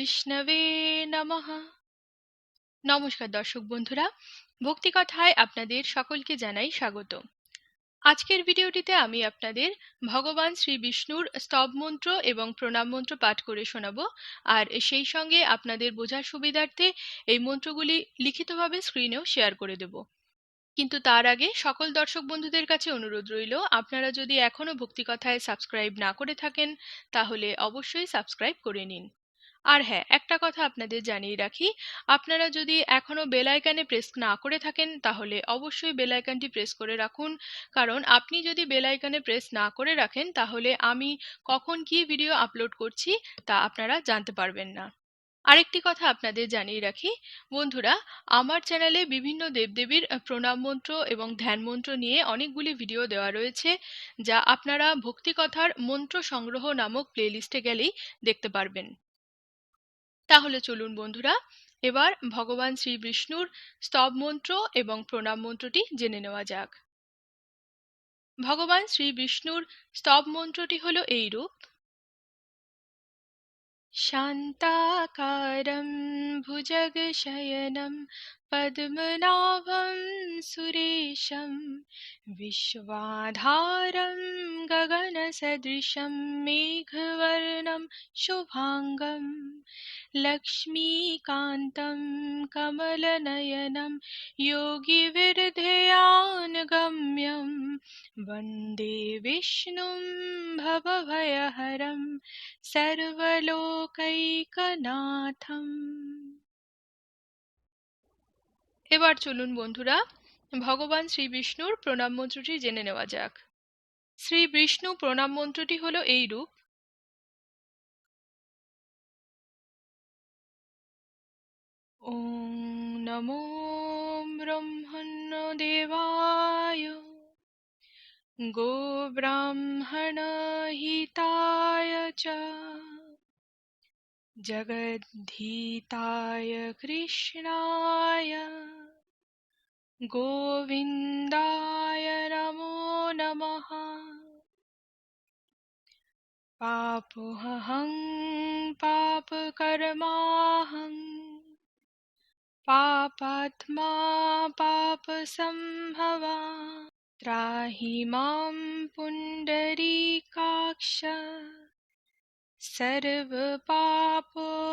বিষ্ণবে নমঃ। নমস্কার দর্শক বন্ধুরা ভক্তিকথায় আপনাদের সকলকে জানাই স্বাগত। আজকের ভিডিওটিতে আমি আপনাদের ভগবান শ্রী বিষ্ণুর স্তব মন্ত্র এবং প্রণাম মন্ত্র পাঠ করে শোনাবো, আর সেই সঙ্গে আপনাদের বোঝার সুবিধার্থে এই মন্ত্রগুলি লিখিতভাবে স্ক্রিনেও শেয়ার করে দেব। কিন্তু তার আগে সকল দর্শক বন্ধুদের কাছে অনুরোধ রইল, আপনারা যদি এখনও ভক্তিকথায় সাবস্ক্রাইব না করে থাকেন, তাহলে অবশ্যই সাবস্ক্রাইব করে নিন। আর হ্যাঁ একটা কথা আপনাদের জানিয়ে রাখি। আপনারা যদি এখনও বেল প্রেস না করে থাকেন, তাহলে অবশ্যই বেল আইকনটি প্রেস করে রাখুন। কারণ আপনি যদি বেল প্রেস না করে রাখেন, তাহলে আমি কখন কি ভিডিও আপলোড করছি, তা আপনারা জানতে পারবেন না। আরেকটি কথা আপনাদের জানিয়ে রাখি। বন্ধুরা, আমার চ্যানেলে বিভিন্ন দেবদেবীর প্রণাম মন্ত্র এবং ধ্যান মন্ত্র নিয়ে অনেকগুলি ভিডিও দেওয়া রয়েছে, যা আপনারা ভক্তিকথার মন্ত্র সংগ্রহ নামক প্লেলিস্টে গেলেই দেখতে পারবেন। তাহলে চলুন বন্ধুরা এবার ভগবান শ্রী বিষ্ণুর স্তব মন্ত্র এবং প্রণাম মন্ত্রটি জেনে নেওয়া যাক ভগবান শ্রী বিষ্ণুর স্তব মন্ত্রটি হল এইরূপ शान्ताकारं भुजगशयनं पद्मनाभं सुरेशं विश्वाधारं गगनसदृशं मेघवर्णं शुभाङ्गं लक्ष्मीकान्तं कमलनयनं योगिविर्धयानुगम्यं वन्दे विष्णुं भवभयहरं সর্বলোকৈকনাথম এবার চলুন বন্ধুরা ভগবান শ্রী বিষ্ণুর প্রণাম মন্ত্রটি জেনে নেওয়া যাক শ্রী বিষ্ণু প্রণাম মন্ত্রটি হল এই রূপ ওম নমো ব্রহ্মণ্যদেবায় गोब्राह्मणहिताय च जगद्धिताय कृष्णाय गोविन्दाय नमो नमः पापोऽहं पापकर्माहं। पापात्मा पापसम्भवा त्राहि माँ पुण्डरीकाक्ष। सर्वपापो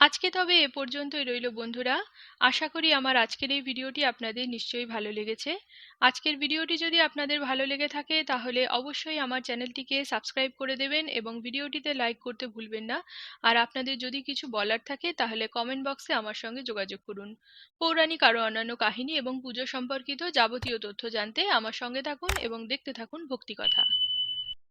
আজকে তবে এ পর্যন্তই রইল বন্ধুরা। আশা করি আমার আজকের এই ভিডিওটি আপনাদের নিশ্চয়ই ভালো লেগেছে। আজকের ভিডিওটি যদি আপনাদের ভালো লেগে থাকে, তাহলে অবশ্যই আমার চ্যানেলটিকে সাবস্ক্রাইব করে দেবেন এবং ভিডিওটিতে লাইক করতে ভুলবেন না। আর আপনাদের যদি কিছু বলার থাকে, তাহলে কমেন্ট বক্সে আমার সঙ্গে যোগাযোগ করুন। পৌরাণিক আরও অন্যান্য কাহিনী এবং পুজো সম্পর্কিত যাবতীয় তথ্য জানতে আমার সঙ্গে থাকুন এবং দেখতে থাকুন ভক্তিকথা।